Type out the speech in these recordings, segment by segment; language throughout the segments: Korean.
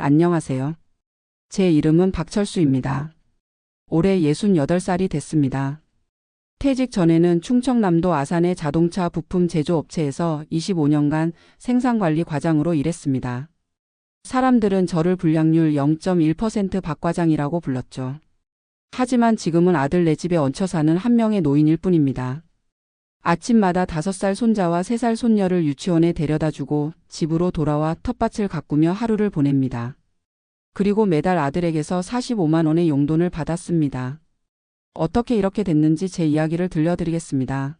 안녕하세요. 제 이름은 박철수입니다. 올해 68살이 됐습니다. 퇴직 전에는 충청남도 아산의 자동차 부품 제조업체에서 25년간 생산관리 과장으로 일했습니다. 사람들은 저를 불량률 0.1% 박과장이라고 불렀죠. 하지만 지금은 아들 내 집에 얹혀 사는 한 명의 노인일 뿐입니다. 아침마다 5살 손자와 3살 손녀를 유치원에 데려다 주고 집으로 돌아와 텃밭을 가꾸며 하루를 보냅니다. 그리고 매달 아들에게서 45만 원의 용돈을 받았습니다. 어떻게 이렇게 됐는지 제 이야기를 들려드리겠습니다.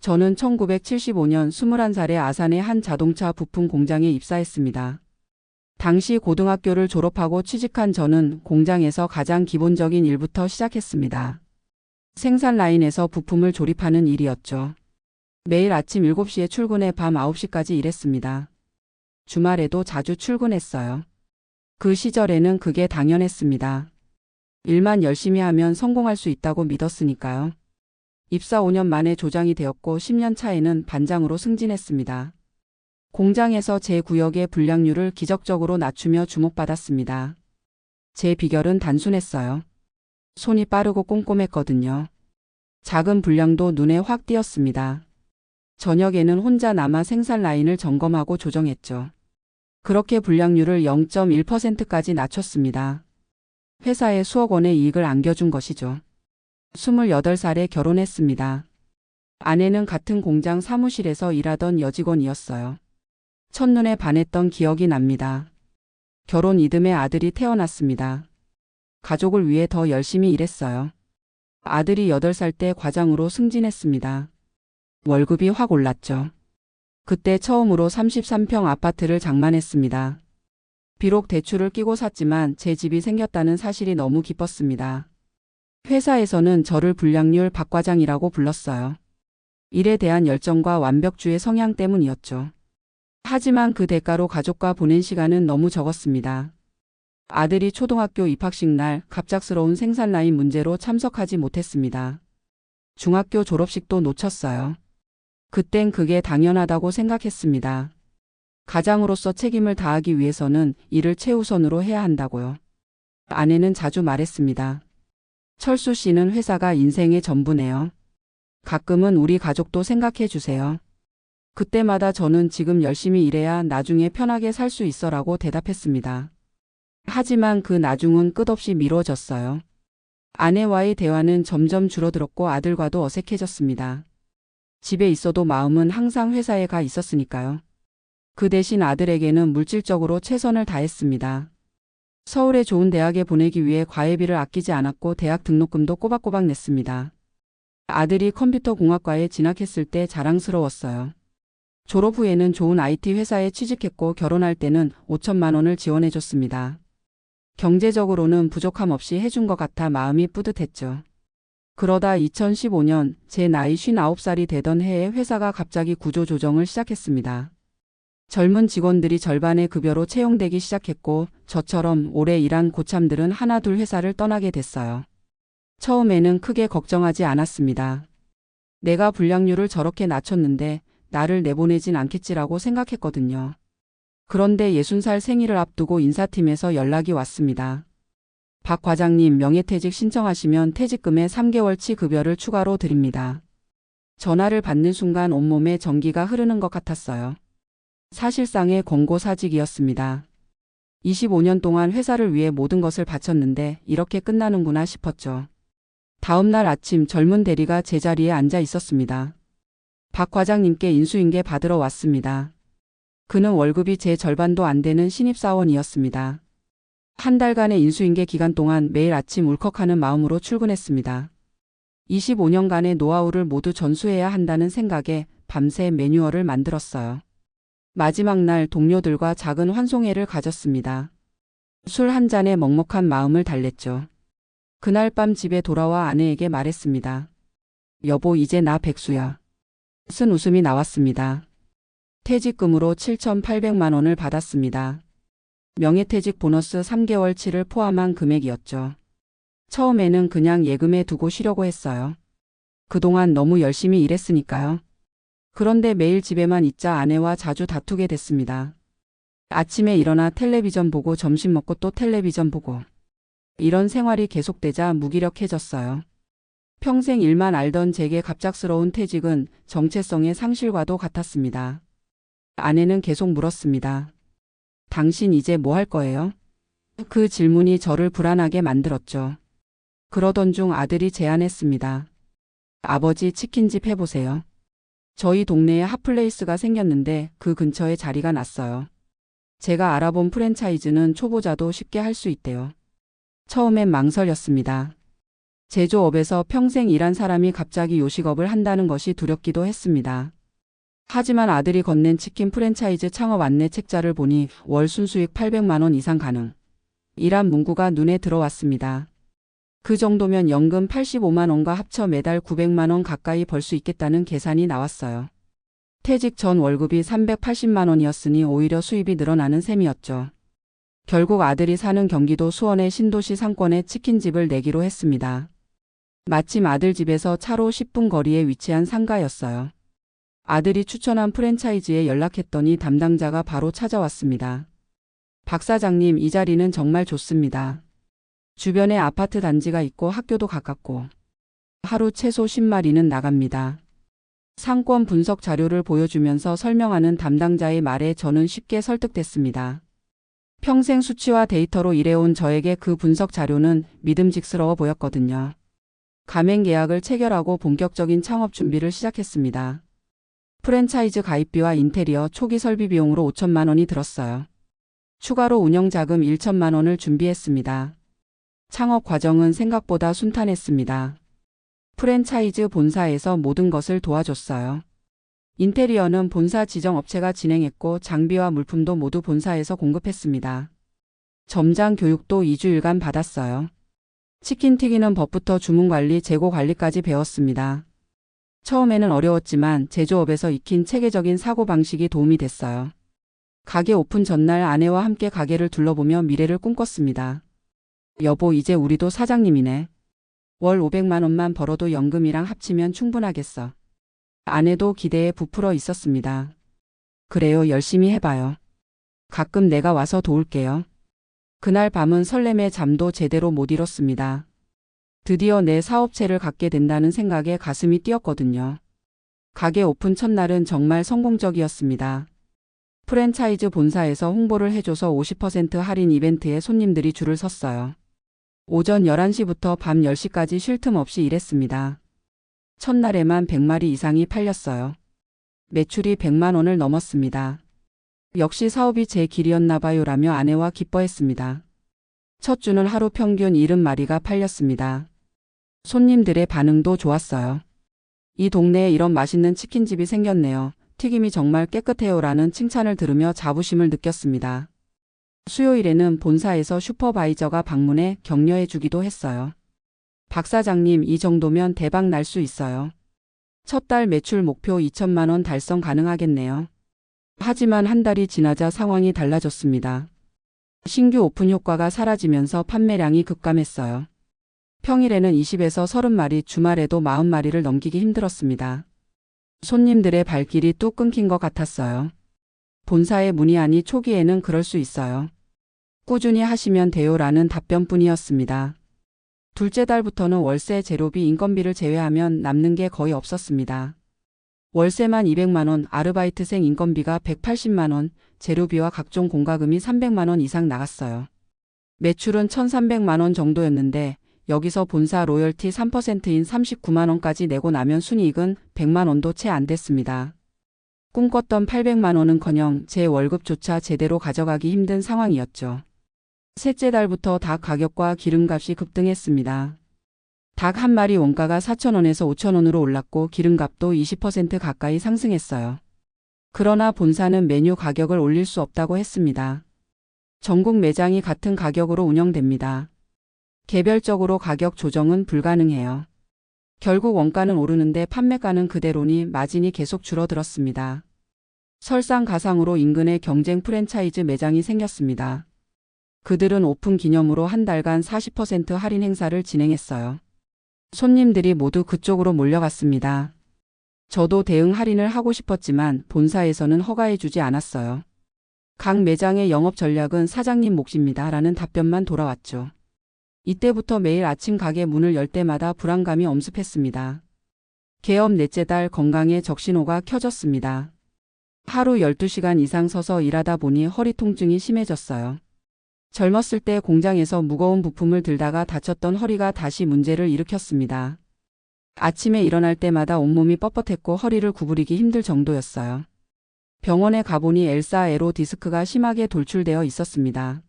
저는 1975년 21살에 아산의 한 자동차 부품 공장에 입사했습니다. 당시 고등학교를 졸업하고 취직한 저는 공장에서 가장 기본적인 일부터 시작했습니다. 생산 라인에서 부품을 조립하는 일이었죠. 매일 아침 7시에 출근해 밤 9시까지 일했습니다. 주말에도 자주 출근했어요. 그 시절에는 그게 당연했습니다. 일만 열심히 하면 성공할 수 있다고 믿었으니까요. 입사 5년 만에 조장이 되었고 10년 차에는 반장으로 승진했습니다. 공장에서 제 구역의 불량률을 기적적으로 낮추며 주목받았습니다. 제 비결은 단순했어요. 손이 빠르고 꼼꼼했거든요. 작은 불량도 눈에 확 띄었습니다. 저녁에는 혼자 남아 생산 라인을 점검하고 조정했죠. 그렇게 불량률을 0.1%까지 낮췄습니다. 회사에 수억 원의 이익을 안겨준 것이죠. 28살에 결혼했습니다. 아내는 같은 공장 사무실에서 일하던 여직원이었어요. 첫눈에 반했던 기억이 납니다. 결혼 이듬해 아들이 태어났습니다. 가족을 위해 더 열심히 일했어요. 아들이 8살 때 과장으로 승진했습니다. 월급이 확 올랐죠. 그때 처음으로 33평 아파트를 장만했습니다. 비록 대출을 끼고 샀지만 제 집이 생겼다는 사실이 너무 기뻤습니다. 회사에서는 저를 불량률 박과장이라고 불렀어요. 일에 대한 열정과 완벽주의 성향 때문이었죠. 하지만 그 대가로 가족과 보낸 시간은 너무 적었습니다. 아들이 초등학교 입학식 날 갑작스러운 생산 라인 문제로 참석하지 못했습니다. 중학교 졸업식도 놓쳤어요. 그땐 그게 당연하다고 생각했습니다. 가장으로서 책임을 다하기 위해서는 일을 최우선으로 해야 한다고요. 아내는 자주 말했습니다. 철수 씨는 회사가 인생의 전부네요. 가끔은 우리 가족도 생각해 주세요. 그때마다 저는 지금 열심히 일해야 나중에 편하게 살 수 있어라고 대답했습니다. 하지만 그 나중은 끝없이 미뤄졌어요. 아내와의 대화는 점점 줄어들었고 아들과도 어색해졌습니다. 집에 있어도 마음은 항상 회사에 가 있었으니까요. 그 대신 아들에게는 물질적으로 최선을 다했습니다. 서울의 좋은 대학에 보내기 위해 과외비를 아끼지 않았고 대학 등록금도 꼬박꼬박 냈습니다. 아들이 컴퓨터 공학과에 진학했을 때 자랑스러웠어요. 졸업 후에는 좋은 IT 회사에 취직했고 결혼할 때는 5천만 원을 지원해줬습니다. 경제적으로는 부족함 없이 해준 것 같아 마음이 뿌듯했죠. 그러다 2015년 제 나이 59살이 되던 해에 회사가 갑자기 구조조정을 시작했습니다. 젊은 직원들이 절반의 급여로 채용되기 시작했고 저처럼 오래 일한 고참들은 하나둘 회사를 떠나게 됐어요. 처음에는 크게 걱정하지 않았습니다. 내가 불량률을 저렇게 낮췄는데 나를 내보내진 않겠지라고 생각했거든요. 그런데 60살 생일을 앞두고 인사팀에서 연락이 왔습니다. 박 과장님 명예퇴직 신청하시면 퇴직금의 3개월치 급여를 추가로 드립니다. 전화를 받는 순간 온몸에 전기가 흐르는 것 같았어요. 사실상의 권고 사직이었습니다. 25년 동안 회사를 위해 모든 것을 바쳤는데 이렇게 끝나는구나 싶었죠. 다음 날 아침 젊은 대리가 제 자리에 앉아 있었습니다. 박 과장님께 인수인계 받으러 왔습니다. 그는 월급이 제 절반도 안 되는 신입사원이었습니다. 한 달간의 인수인계 기간 동안 매일 아침 울컥하는 마음으로 출근했습니다. 25년간의 노하우를 모두 전수해야 한다는 생각에 밤새 매뉴얼을 만들었어요. 마지막 날 동료들과 작은 환송회를 가졌습니다. 술 한 잔에 먹먹한 마음을 달랬죠. 그날 밤 집에 돌아와 아내에게 말했습니다. 여보 이제 나 백수야. 쓴 웃음이 나왔습니다. 퇴직금으로 7,800만 원을 받았습니다. 명예퇴직 보너스 3개월치를 포함한 금액이었죠. 처음에는 그냥 예금에 두고 쉬려고 했어요. 그동안 너무 열심히 일했으니까요. 그런데 매일 집에만 있자 아내와 자주 다투게 됐습니다. 아침에 일어나 텔레비전 보고 점심 먹고 또 텔레비전 보고. 이런 생활이 계속되자 무기력해졌어요. 평생 일만 알던 제게 갑작스러운 퇴직은 정체성의 상실과도 같았습니다. 아내는 계속 물었습니다. 당신 이제 뭐 할 거예요? 그 질문이 저를 불안하게 만들었죠. 그러던 중 아들이 제안했습니다. 아버지 치킨집 해보세요. 저희 동네에 핫플레이스가 생겼는데 그 근처에 자리가 났어요. 제가 알아본 프랜차이즈는 초보자도 쉽게 할 수 있대요. 처음엔 망설였습니다. 제조업에서 평생 일한 사람이 갑자기 요식업을 한다는 것이 두렵기도 했습니다. 하지만 아들이 건넨 치킨 프랜차이즈 창업 안내 책자를 보니 월 순수익 800만 원 이상 가능. 이란 문구가 눈에 들어왔습니다. 그 정도면 연금 85만 원과 합쳐 매달 900만 원 가까이 벌 수 있겠다는 계산이 나왔어요. 퇴직 전 월급이 380만 원이었으니 오히려 수입이 늘어나는 셈이었죠. 결국 아들이 사는 경기도 수원의 신도시 상권에 치킨집을 내기로 했습니다. 마침 아들 집에서 차로 10분 거리에 위치한 상가였어요. 아들이 추천한 프랜차이즈에 연락했더니 담당자가 바로 찾아왔습니다. 박 사장님, 이 자리는 정말 좋습니다. 주변에 아파트 단지가 있고 학교도 가깝고 하루 최소 10마리는 나갑니다. 상권 분석 자료를 보여주면서 설명하는 담당자의 말에 저는 쉽게 설득됐습니다. 평생 수치와 데이터로 일해온 저에게 그 분석 자료는 믿음직스러워 보였거든요. 가맹 계약을 체결하고 본격적인 창업 준비를 시작했습니다. 프랜차이즈 가입비와 인테리어 초기 설비 비용으로 5천만 원이 들었어요. 추가로 운영 자금 1천만 원을 준비했습니다. 창업 과정은 생각보다 순탄했습니다. 프랜차이즈 본사에서 모든 것을 도와줬어요. 인테리어는 본사 지정 업체가 진행했고 장비와 물품도 모두 본사에서 공급했습니다. 점장 교육도 2주일간 받았어요. 치킨 튀기는 법부터 주문 관리, 재고 관리까지 배웠습니다. 처음에는 어려웠지만 제조업에서 익힌 체계적인 사고방식이 도움이 됐어요. 가게 오픈 전날 아내와 함께 가게를 둘러보며 미래를 꿈꿨습니다. 여보, 이제 우리도 사장님이네. 월 500만 원만 벌어도 연금이랑 합치면 충분하겠어. 아내도 기대에 부풀어 있었습니다. 그래요, 열심히 해봐요. 가끔 내가 와서 도울게요. 그날 밤은 설렘에 잠도 제대로 못 이뤘습니다. 드디어 내 사업체를 갖게 된다는 생각에 가슴이 뛰었거든요. 가게 오픈 첫날은 정말 성공적이었습니다. 프랜차이즈 본사에서 홍보를 해줘서 50% 할인 이벤트에 손님들이 줄을 섰어요. 오전 11시부터 밤 10시까지 쉴 틈 없이 일했습니다. 첫날에만 100마리 이상이 팔렸어요. 매출이 100만 원을 넘었습니다. 역시 사업이 제 길이었나 봐요라며 아내와 기뻐했습니다. 첫 주는 하루 평균 70마리가 팔렸습니다. 손님들의 반응도 좋았어요. 이 동네에 이런 맛있는 치킨집이 생겼네요. 튀김이 정말 깨끗해요 라는 칭찬을 들으며 자부심을 느꼈습니다. 수요일에는 본사에서 슈퍼바이저가 방문해 격려해 주기도 했어요. 박 사장님, 이 정도면 대박 날 수 있어요. 첫 달 매출 목표 2천만 원 달성 가능하겠네요. 하지만 한 달이 지나자 상황이 달라졌습니다. 신규 오픈 효과가 사라지면서 판매량이 급감했어요. 평일에는 20에서 30마리, 주말에도 40마리를 넘기기 힘들었습니다. 손님들의 발길이 뚝 끊긴 것 같았어요. 본사에 문의하니 초기에는 그럴 수 있어요. 꾸준히 하시면 돼요라는 답변뿐이었습니다. 둘째 달부터는 월세 재료비 인건비를 제외하면 남는 게 거의 없었습니다. 월세만 200만원, 아르바이트생 인건비가 180만원, 재료비와 각종 공과금이 300만원 이상 나갔어요. 매출은 1300만원 정도였는데 여기서 본사 로열티 3%인 39만원까지 내고 나면 순이익은 100만원도 채 안 됐습니다. 꿈꿨던 800만원은 커녕 제 월급조차 제대로 가져가기 힘든 상황이었죠. 셋째 달부터 닭 가격과 기름값이 급등했습니다. 닭 한 마리 원가가 4,000원에서 5,000원으로 올랐고 기름값도 20% 가까이 상승했어요. 그러나 본사는 메뉴 가격을 올릴 수 없다고 했습니다. 전국 매장이 같은 가격으로 운영됩니다. 개별적으로 가격 조정은 불가능해요. 결국 원가는 오르는데 판매가는 그대로니 마진이 계속 줄어들었습니다. 설상가상으로 인근에 경쟁 프랜차이즈 매장이 생겼습니다. 그들은 오픈 기념으로 한 달간 40% 할인 행사를 진행했어요. 손님들이 모두 그쪽으로 몰려갔습니다. 저도 대응 할인을 하고 싶었지만 본사에서는 허가해주지 않았어요. 각 매장의 영업 전략은 사장님 몫입니다. 라는 답변만 돌아왔죠. 이때부터 매일 아침 가게 문을 열 때마다 불안감이 엄습했습니다. 개업 넷째 달 건강에 적신호가 켜졌습니다. 하루 12시간 이상 서서 일하다 보니 허리 통증이 심해졌어요. 젊었을 때 공장에서 무거운 부품을 들다가 다쳤던 허리가 다시 문제를 일으켰습니다. 아침에 일어날 때마다 온몸이 뻣뻣했고 허리를 구부리기 힘들 정도였어요. 병원에 가보니 엘사 에로 디스크가 심하게 돌출되어 있었습니다.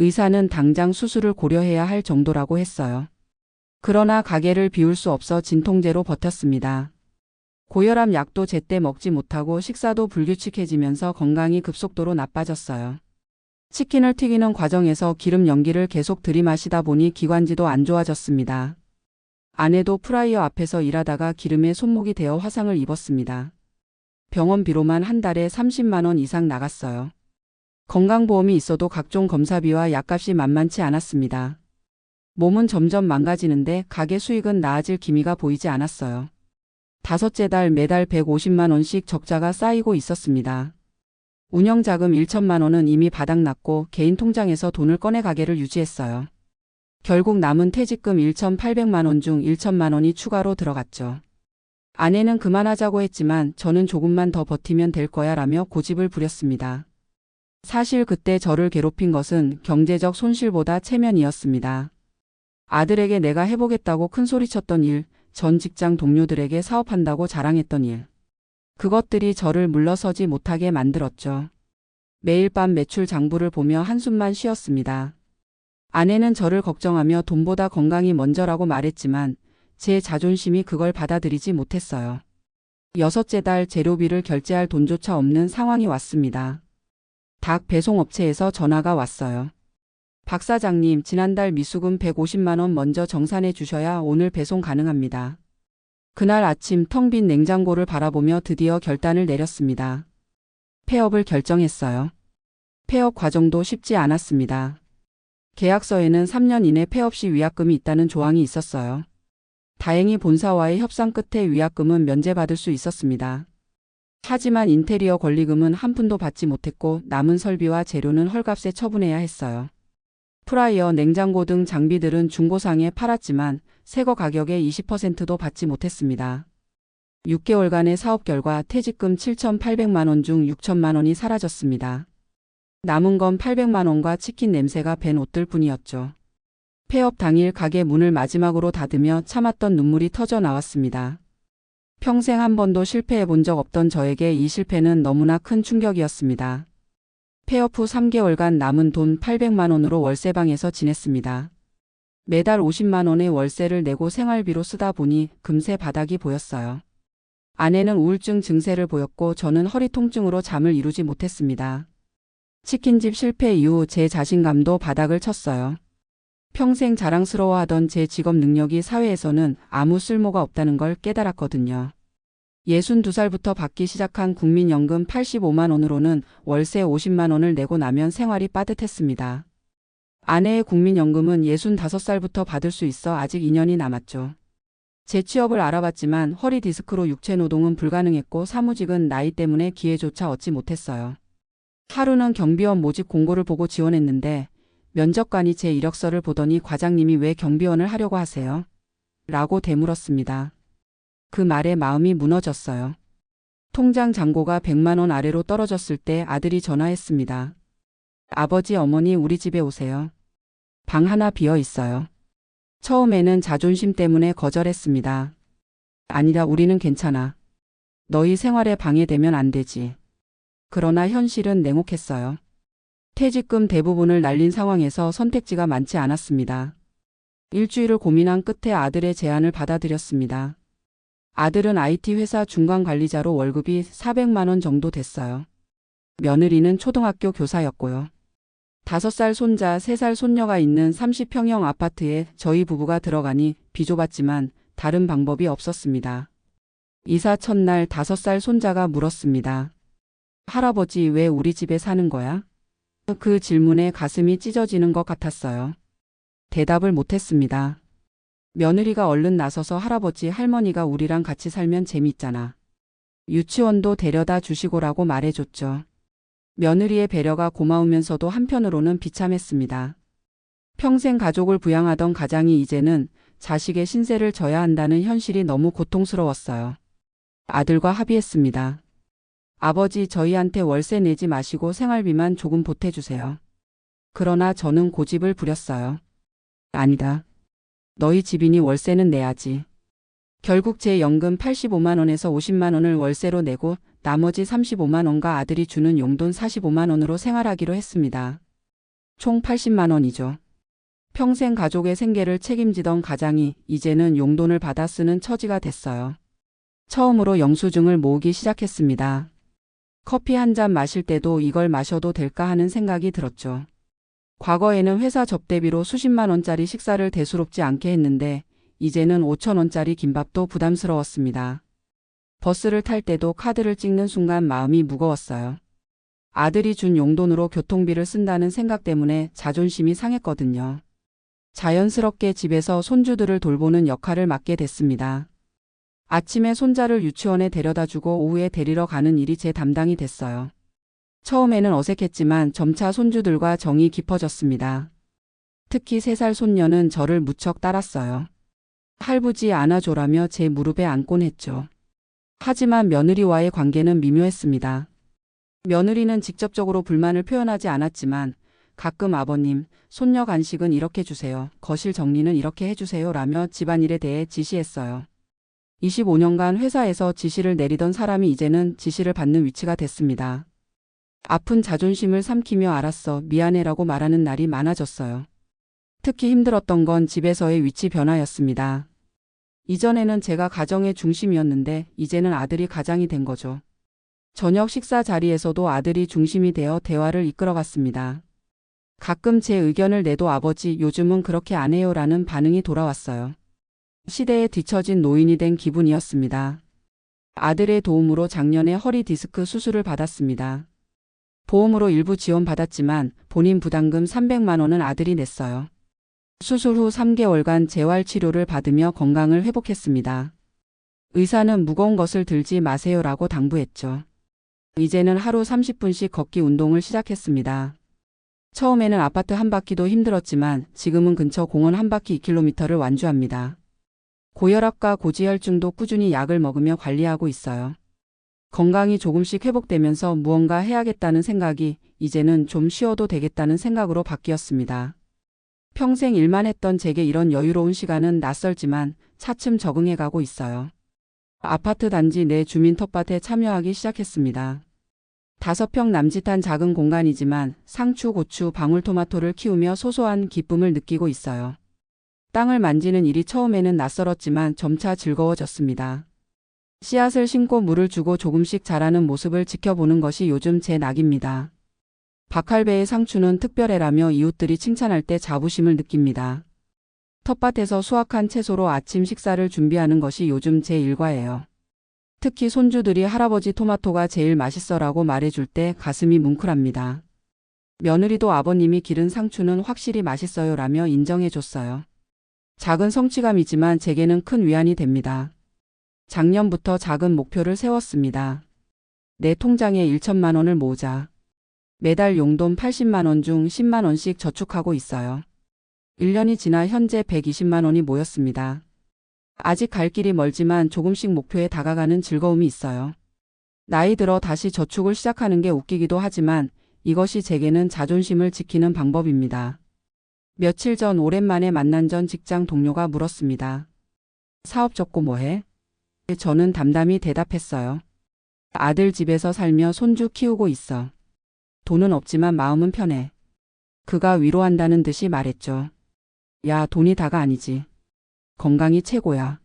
의사는 당장 수술을 고려해야 할 정도라고 했어요. 그러나 가게를 비울 수 없어 진통제로 버텼습니다. 고혈압 약도 제때 먹지 못하고 식사도 불규칙해지면서 건강이 급속도로 나빠졌어요. 치킨을 튀기는 과정에서 기름 연기를 계속 들이마시다 보니 기관지도 안 좋아졌습니다. 아내도 프라이어 앞에서 일하다가 기름에 손목이 되어 화상을 입었습니다. 병원 비로만 한 달에 30만 원 이상 나갔어요. 건강보험이 있어도 각종 검사비와 약값이 만만치 않았습니다. 몸은 점점 망가지는데 가게 수익은 나아질 기미가 보이지 않았어요. 다섯째 달 매달 150만 원씩 적자가 쌓이고 있었습니다. 운영자금 1천만 원은 이미 바닥났고 개인 통장에서 돈을 꺼내 가게를 유지했어요. 결국 남은 퇴직금 1,800만 원 중 1천만 원이 추가로 들어갔죠. 아내는 그만하자고 했지만 저는 조금만 더 버티면 될 거야 라며 고집을 부렸습니다. 사실 그때 저를 괴롭힌 것은 경제적 손실보다 체면이었습니다. 아들에게 내가 해보겠다고 큰 소리쳤던 일, 전 직장 동료들에게 사업한다고 자랑했던 일. 그것들이 저를 물러서지 못하게 만들었죠. 매일 밤 매출 장부를 보며 한숨만 쉬었습니다. 아내는 저를 걱정하며 돈보다 건강이 먼저라고 말했지만 제 자존심이 그걸 받아들이지 못했어요. 여섯째 달 재료비를 결제할 돈조차 없는 상황이 왔습니다. 닭 배송업체에서 전화가 왔어요. 박 사장님, 지난달 미수금 150만 원 먼저 정산해 주셔야 오늘 배송 가능합니다. 그날 아침 텅 빈 냉장고를 바라보며 드디어 결단을 내렸습니다. 폐업을 결정했어요. 폐업 과정도 쉽지 않았습니다. 계약서에는 3년 이내 폐업 시 위약금이 있다는 조항이 있었어요. 다행히 본사와의 협상 끝에 위약금은 면제받을 수 있었습니다. 하지만 인테리어 권리금은 한 푼도 받지 못했고 남은 설비와 재료는 헐값에 처분해야 했어요. 프라이어, 냉장고 등 장비들은 중고상에 팔았지만 새거 가격의 20%도 받지 못했습니다. 6개월간의 사업 결과 퇴직금 7,800만 원 중 6천만 원이 사라졌습니다. 남은 건 800만 원과 치킨 냄새가 밴 옷들 뿐이었죠. 폐업 당일 가게 문을 마지막으로 닫으며 참았던 눈물이 터져 나왔습니다. 평생 한 번도 실패해 본 적 없던 저에게 이 실패는 너무나 큰 충격이었습니다. 폐업 후 3개월간 남은 돈 800만 원으로 월세방에서 지냈습니다. 매달 50만 원의 월세를 내고 생활비로 쓰다 보니 금세 바닥이 보였어요. 아내는 우울증 증세를 보였고 저는 허리 통증으로 잠을 이루지 못했습니다. 치킨집 실패 이후 제 자신감도 바닥을 쳤어요. 평생 자랑스러워하던 제 직업 능력이 사회에서는 아무 쓸모가 없다는 걸 깨달았거든요. 62살부터 받기 시작한 국민연금 85만 원으로는 월세 50만 원을 내고 나면 생활이 빠듯했습니다. 아내의 국민연금은 65살부터 받을 수 있어 아직 2년이 남았죠. 제 취업을 알아봤지만 허리 디스크로 육체 노동은 불가능했고 사무직은 나이 때문에 기회조차 얻지 못했어요. 하루는 경비원 모집 공고를 보고 지원했는데 면접관이 제 이력서를 보더니 과장님이 왜 경비원을 하려고 하세요? 라고 되물었습니다. 그 말에 마음이 무너졌어요. 통장 잔고가 100만 원 아래로 떨어졌을 때 아들이 전화했습니다. 아버지 어머니 우리 집에 오세요. 방 하나 비어 있어요. 처음에는 자존심 때문에 거절했습니다. 아니라 우리는 괜찮아. 너희 생활에 방해되면 안 되지. 그러나 현실은 냉혹했어요. 퇴직금 대부분을 날린 상황에서 선택지가 많지 않았습니다. 일주일을 고민한 끝에 아들의 제안을 받아들였습니다. 아들은 IT 회사 중간 관리자로 월급이 400만 원 정도 됐어요. 며느리는 초등학교 교사였고요. 5살 손자, 3살 손녀가 있는 30평형 아파트에 저희 부부가 들어가니 비좁았지만 다른 방법이 없었습니다. 이사 첫날 5살 손자가 물었습니다. 할아버지 왜 우리 집에 사는 거야? 그 질문에 가슴이 찢어지는 것 같았어요. 대답을 못했습니다. 며느리가 얼른 나서서 할아버지 할머니가 우리랑 같이 살면 재밌잖아. 유치원도 데려다 주시고라고 말해줬죠. 며느리의 배려가 고마우면서도 한편으로는 비참했습니다. 평생 가족을 부양하던 가장이 이제는 자식의 신세를 져야 한다는 현실이 너무 고통스러웠어요. 아들과 합의했습니다. 아버지 저희한테 월세 내지 마시고 생활비만 조금 보태주세요. 그러나 저는 고집을 부렸어요. 아니다. 너희 집이니 월세는 내야지. 결국 제 연금 85만 원에서 50만 원을 월세로 내고 나머지 35만 원과 아들이 주는 용돈 45만 원으로 생활하기로 했습니다. 총 80만 원이죠. 평생 가족의 생계를 책임지던 가장이 이제는 용돈을 받아 쓰는 처지가 됐어요. 처음으로 영수증을 모으기 시작했습니다. 커피 한 잔 마실 때도 이걸 마셔도 될까 하는 생각이 들었죠. 과거에는 회사 접대비로 수십만 원짜리 식사를 대수롭지 않게 했는데 이제는 5천 원짜리 김밥도 부담스러웠습니다. 버스를 탈 때도 카드를 찍는 순간 마음이 무거웠어요. 아들이 준 용돈으로 교통비를 쓴다는 생각 때문에 자존심이 상했거든요. 자연스럽게 집에서 손주들을 돌보는 역할을 맡게 됐습니다. 아침에 손자를 유치원에 데려다 주고 오후에 데리러 가는 일이 제 담당이 됐어요. 처음에는 어색했지만 점차 손주들과 정이 깊어졌습니다. 특히 3살 손녀는 저를 무척 따랐어요. 할부지 안아줘라며 제 무릎에 안곤 했죠. 하지만 며느리와의 관계는 미묘했습니다. 며느리는 직접적으로 불만을 표현하지 않았지만 가끔 아버님, 손녀 간식은 이렇게 주세요. 거실 정리는 이렇게 해주세요. 라며 집안일에 대해 지시했어요. 25년간 회사에서 지시를 내리던 사람이 이제는 지시를 받는 위치가 됐습니다. 아픈 자존심을 삼키며 알았어, 미안해라고 말하는 날이 많아졌어요. 특히 힘들었던 건 집에서의 위치 변화였습니다. 이전에는 제가 가정의 중심이었는데 이제는 아들이 가장이 된 거죠. 저녁 식사 자리에서도 아들이 중심이 되어 대화를 이끌어갔습니다. 가끔 제 의견을 내도 아버지 요즘은 그렇게 안 해요 라는 반응이 돌아왔어요. 시대에 뒤처진 노인이 된 기분이었습니다. 아들의 도움으로 작년에 허리 디스크 수술을 받았습니다. 보험으로 일부 지원받았지만 본인 부담금 300만 원은 아들이 냈어요. 수술 후 3개월간 재활 치료를 받으며 건강을 회복했습니다. 의사는 무거운 것을 들지 마세요라고 당부했죠. 이제는 하루 30분씩 걷기 운동을 시작했습니다. 처음에는 아파트 한 바퀴도 힘들었지만 지금은 근처 공원 한 바퀴 2km를 완주합니다. 고혈압과 고지혈증도 꾸준히 약을 먹으며 관리하고 있어요. 건강이 조금씩 회복되면서 무언가 해야겠다는 생각이 이제는 좀 쉬어도 되겠다는 생각으로 바뀌었습니다. 평생 일만 했던 제게 이런 여유로운 시간은 낯설지만 차츰 적응해 가고 있어요. 아파트 단지 내 주민 텃밭에 참여하기 시작했습니다. 다섯 평 남짓한 작은 공간이지만 상추, 고추, 방울토마토를 키우며 소소한 기쁨을 느끼고 있어요. 땅을 만지는 일이 처음에는 낯설었지만 점차 즐거워졌습니다. 씨앗을 심고 물을 주고 조금씩 자라는 모습을 지켜보는 것이 요즘 제 낙입니다. 박할배의 상추는 특별해라며 이웃들이 칭찬할 때 자부심을 느낍니다. 텃밭에서 수확한 채소로 아침 식사를 준비하는 것이 요즘 제 일과예요. 특히 손주들이 할아버지 토마토가 제일 맛있어라고 말해줄 때 가슴이 뭉클합니다. 며느리도 아버님이 기른 상추는 확실히 맛있어요라며 인정해줬어요. 작은 성취감이지만 제게는 큰 위안이 됩니다. 작년부터 작은 목표를 세웠습니다. 내 통장에 1천만 원을 모으자. 매달 용돈 80만 원 중 10만 원씩 저축하고 있어요. 1년이 지나 현재 120만 원이 모였습니다. 아직 갈 길이 멀지만 조금씩 목표에 다가가는 즐거움이 있어요. 나이 들어 다시 저축을 시작하는 게 웃기기도 하지만 이것이 제게는 자존심을 지키는 방법입니다. 며칠 전 오랜만에 만난 전 직장 동료가 물었습니다. 사업 접고 뭐해? 저는 담담히 대답했어요. 아들 집에서 살며 손주 키우고 있어. 돈은 없지만 마음은 편해. 그가 위로한다는 듯이 말했죠. 야, 돈이 다가 아니지. 건강이 최고야.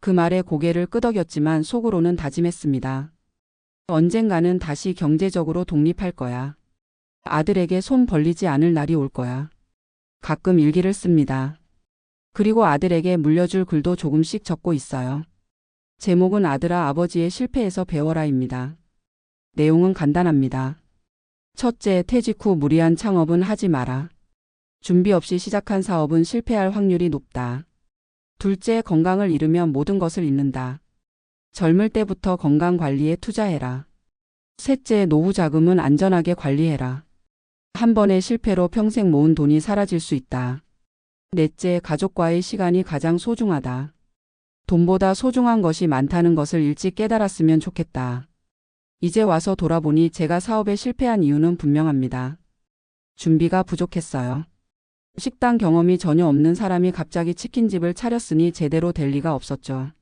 그 말에 고개를 끄덕였지만 속으로는 다짐했습니다. 언젠가는 다시 경제적으로 독립할 거야. 아들에게 손 벌리지 않을 날이 올 거야. 가끔 일기를 씁니다. 그리고 아들에게 물려줄 글도 조금씩 적고 있어요. 제목은 아들아 아버지의 실패에서 배워라입니다. 내용은 간단합니다. 첫째, 퇴직 후 무리한 창업은 하지 마라. 준비 없이 시작한 사업은 실패할 확률이 높다. 둘째, 건강을 잃으면 모든 것을 잃는다. 젊을 때부터 건강 관리에 투자해라. 셋째, 노후 자금은 안전하게 관리해라. 한 번의 실패로 평생 모은 돈이 사라질 수 있다. 넷째, 가족과의 시간이 가장 소중하다. 돈보다 소중한 것이 많다는 것을 일찍 깨달았으면 좋겠다. 이제 와서 돌아보니 제가 사업에 실패한 이유는 분명합니다. 준비가 부족했어요. 식당 경험이 전혀 없는 사람이 갑자기 치킨집을 차렸으니 제대로 될 리가 없었죠.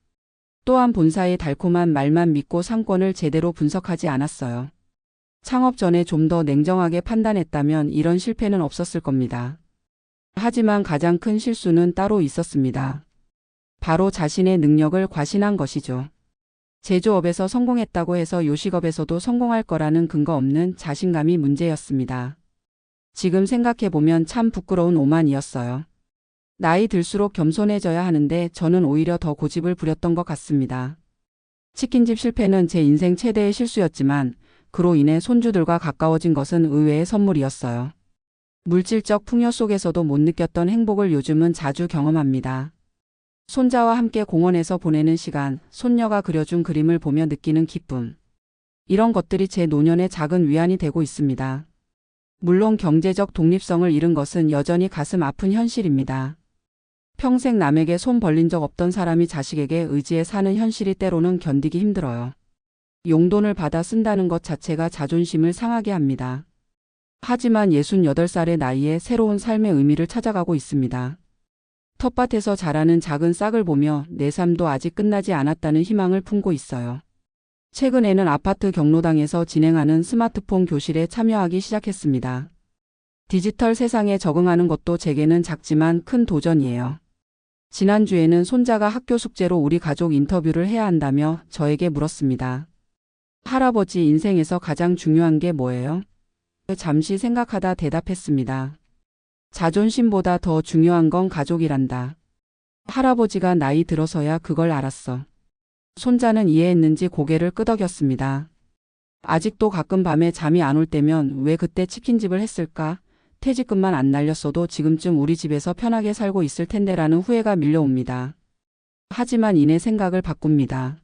또한 본사의 달콤한 말만 믿고 상권을 제대로 분석하지 않았어요. 창업 전에 좀 더 냉정하게 판단했다면 이런 실패는 없었을 겁니다. 하지만 가장 큰 실수는 따로 있었습니다. 바로 자신의 능력을 과신한 것이죠. 제조업에서 성공했다고 해서 요식업에서도 성공할 거라는 근거 없는 자신감이 문제였습니다. 지금 생각해보면 참 부끄러운 오만이었어요. 나이 들수록 겸손해져야 하는데 저는 오히려 더 고집을 부렸던 것 같습니다. 치킨집 실패는 제 인생 최대의 실수였지만 그로 인해 손주들과 가까워진 것은 의외의 선물이었어요. 물질적 풍요 속에서도 못 느꼈던 행복을 요즘은 자주 경험합니다. 손자와 함께 공원에서 보내는 시간, 손녀가 그려준 그림을 보며 느끼는 기쁨. 이런 것들이 제 노년의 작은 위안이 되고 있습니다. 물론 경제적 독립성을 잃은 것은 여전히 가슴 아픈 현실입니다. 평생 남에게 손 벌린 적 없던 사람이 자식에게 의지해 사는 현실이 때로는 견디기 힘들어요. 용돈을 받아 쓴다는 것 자체가 자존심을 상하게 합니다. 하지만 68살의 나이에 새로운 삶의 의미를 찾아가고 있습니다. 텃밭에서 자라는 작은 싹을 보며 내 삶도 아직 끝나지 않았다는 희망을 품고 있어요. 최근에는 아파트 경로당에서 진행하는 스마트폰 교실에 참여하기 시작했습니다. 디지털 세상에 적응하는 것도 제게는 작지만 큰 도전이에요. 지난주에는 손자가 학교 숙제로 우리 가족 인터뷰를 해야 한다며 저에게 물었습니다. 할아버지 인생에서 가장 중요한 게 뭐예요? 잠시 생각하다 대답했습니다. 자존심보다 더 중요한 건 가족이란다. 할아버지가 나이 들어서야 그걸 알았어. 손자는 이해했는지 고개를 끄덕였습니다. 아직도 가끔 밤에 잠이 안 올 때면 왜 그때 치킨집을 했을까? 퇴직금만 안 날렸어도 지금쯤 우리 집에서 편하게 살고 있을 텐데라는 후회가 밀려옵니다. 하지만 이내 생각을 바꿉니다.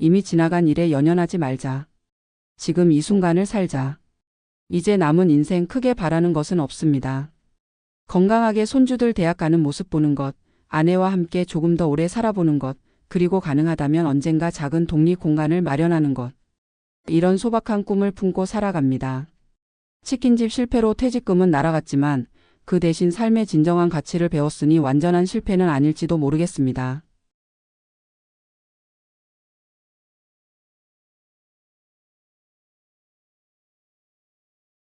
이미 지나간 일에 연연하지 말자. 지금 이 순간을 살자. 이제 남은 인생 크게 바라는 것은 없습니다. 건강하게 손주들 대학 가는 모습 보는 것, 아내와 함께 조금 더 오래 살아보는 것, 그리고 가능하다면 언젠가 작은 독립 공간을 마련하는 것. 이런 소박한 꿈을 품고 살아갑니다. 치킨집 실패로 퇴직금은 날아갔지만 그 대신 삶의 진정한 가치를 배웠으니 완전한 실패는 아닐지도 모르겠습니다.